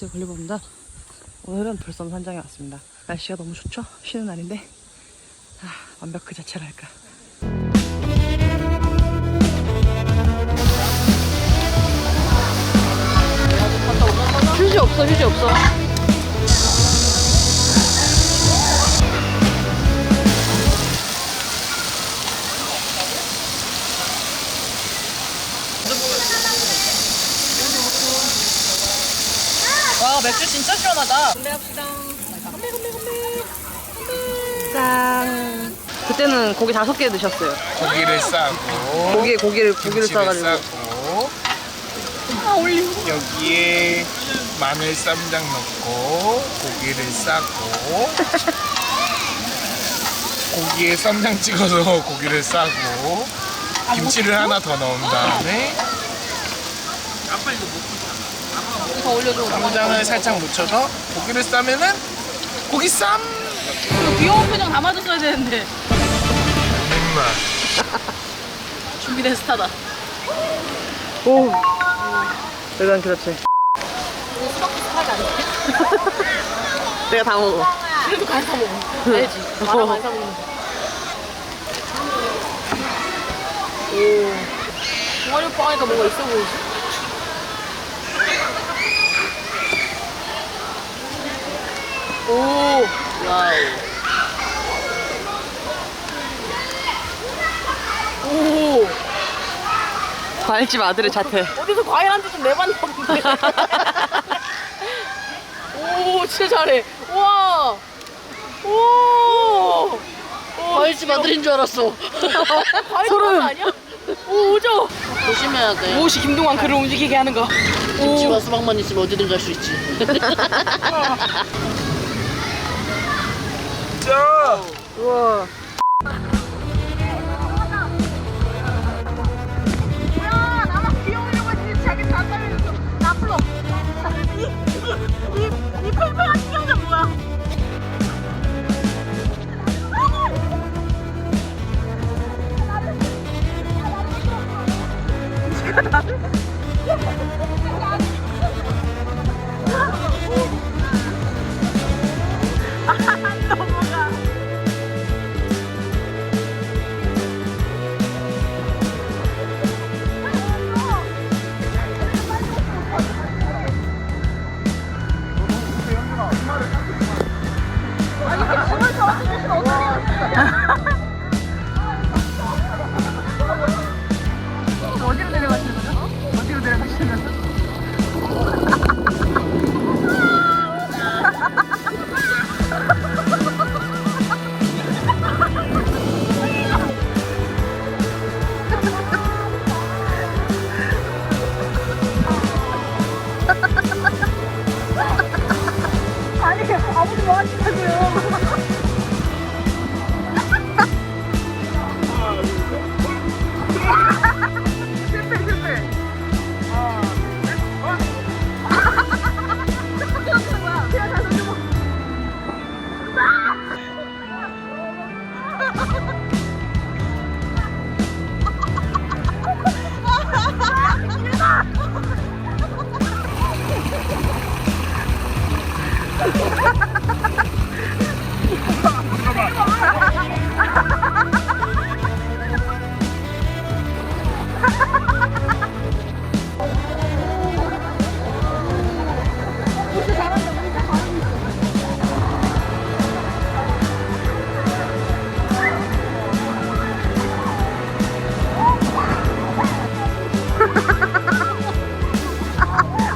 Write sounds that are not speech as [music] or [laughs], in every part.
안녕하세요 볼리버입니다. 오늘은 불섬 산장에 왔습니다. 날씨가 너무 좋죠? 쉬는 날인데? 아, 완벽 그 자체랄까? 휴지 없어 휴지 없어 와 맥주 진짜 시원하다. 건배 합시다. 건배 건배 건배. 짠. 그때는 고기 다섯 개 드셨어요. 고기를 싸고 고기에 고기를 고기를 김치를 싸가지고. 싸고 아 올리고 여기에 마늘 쌈장 넣고 고기를 싸고 고기에 쌈장 찍어서 고기를 싸고 김치를 하나 더 넣은 다음에 더 올려줘 쌈장을 살짝 묻혀서 고기를 싸면은 고기 쌈 귀여운 표정 담아줬어야 되는데 입맛 준비된 스타다 오 일단 그렇지 [laughs] 내가 다 먹어 그래도 간사 먹어. 알지? 마라 간사 먹는 거. 오. 동아리 오빠 하니까 뭐가 있어 보이지? 오. 와우. 오. 과일집 아들의 자태 어디서 과일 한대좀 내봤나 본데. [laughs] 오, 진짜 잘해. 우와. 오. 과일집 아들인 줄 알았어. 과일집 소름. 아들 아니야? 오, 오죠. 조심해야 돼. 무엇이 김동완 그를 움직이게 하는 거 김치와 수박만 있으면 어디든 갈 수 있지. [laughs] 자 우와 快放下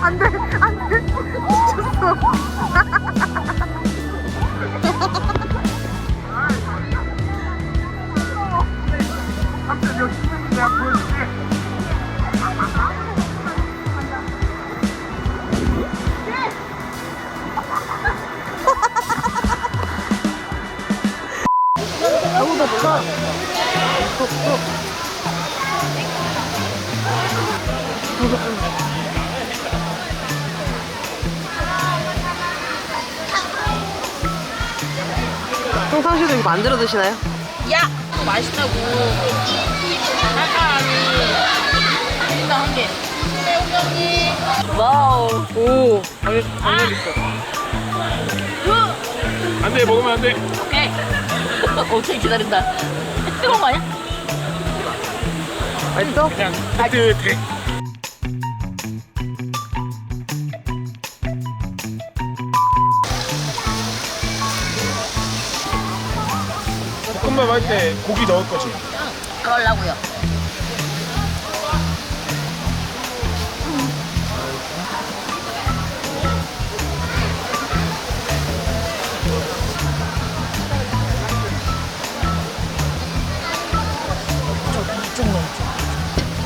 안돼 안돼. 미쳤어 [laughs] 평상시에도 이거 만들어 드시나요? 야! 맛있다고. 아까 아니. 일단 한 개. 매운 거 와우. 오. 방에 있어. 안돼 먹으면 안돼. 오케이. [laughs] 오케이 기다린다. 뜨거운 거 아니야? 맛있어? 그냥 따뜻해. 볶음밥 할 때 고기 넣을 거지. 그럴라고요.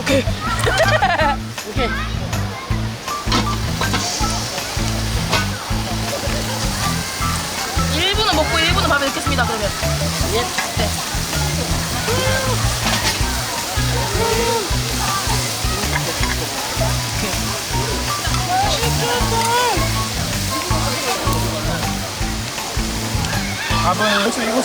오케이. 오케이. 일분은 먹고 일분은 밥에 넣겠습니다 그러면 예. 밥은 여기서 이거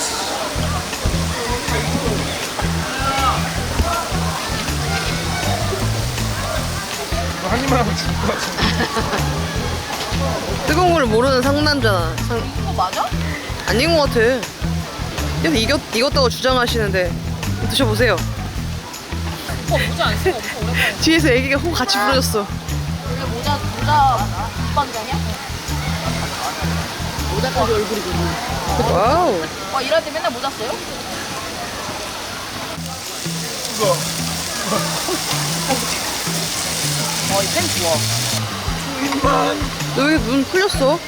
이거 한 입만 하면 죽을 것 같은데. 뜨거운 걸 모르는 상남자나. 상... 이거 맞아? 아닌 것 같아. 계속 이겼, 이겼다고 주장하시는데. 드셔보세요. 오빠 모자 안 쓰고 엄청 오랜만에 뒤에서 애기가 호 같이 부러졌어. 원래 모자 모자 빡이다냐? 모자까지 얼굴이거든. 와우. 와 일할 때 맨날 모자 써요? 이거 어이펜 좋아 너왜눈 풀렸어?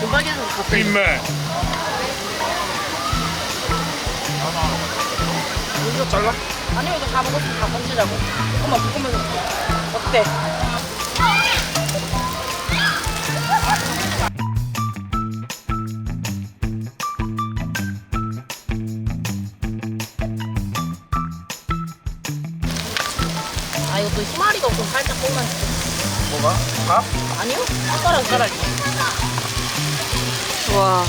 좀 빨개져서 갑자기. 이거 잘라? 아니요 이거 다 먹었으면 다 건지자고 조금만 볶으면서 먹자. 어때? 뭐가? 밥? 아니요? 숟가락 숟가락 와.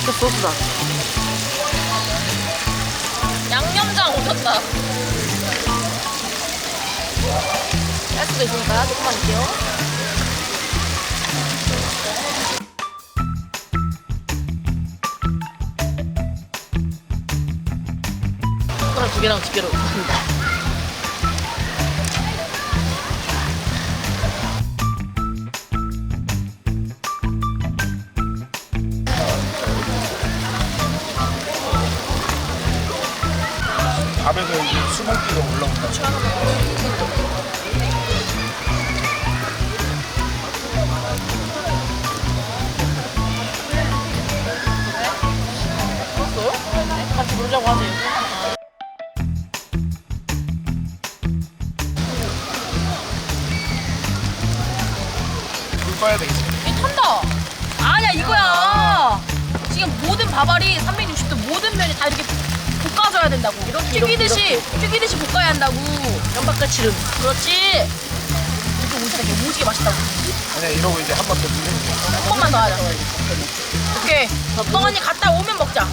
진짜 소스다. 양념장 오셨다 가스도 있으니까 조금만 넣을게요 숟가락 두 개랑 집게로. 밥에서 이제 수분기가 올라온다. 같이 부르자고 하지. 불 꺼야 되겠지. 이 탄다. 아니야 이거야. 지금 모든 밥알이 360도 모든 면이 다 이렇게 볶아줘야 된다고. 튀기듯이 튀기듯이 볶아야 한다고. 깜빡까치름. 그렇지. 이렇게 오지게 오지게 맛있다고. 아니야 이러고 이제 한 번 더. 한 번만 더 하자. 오케이. 뻥 언니 갔다 오면 먹자.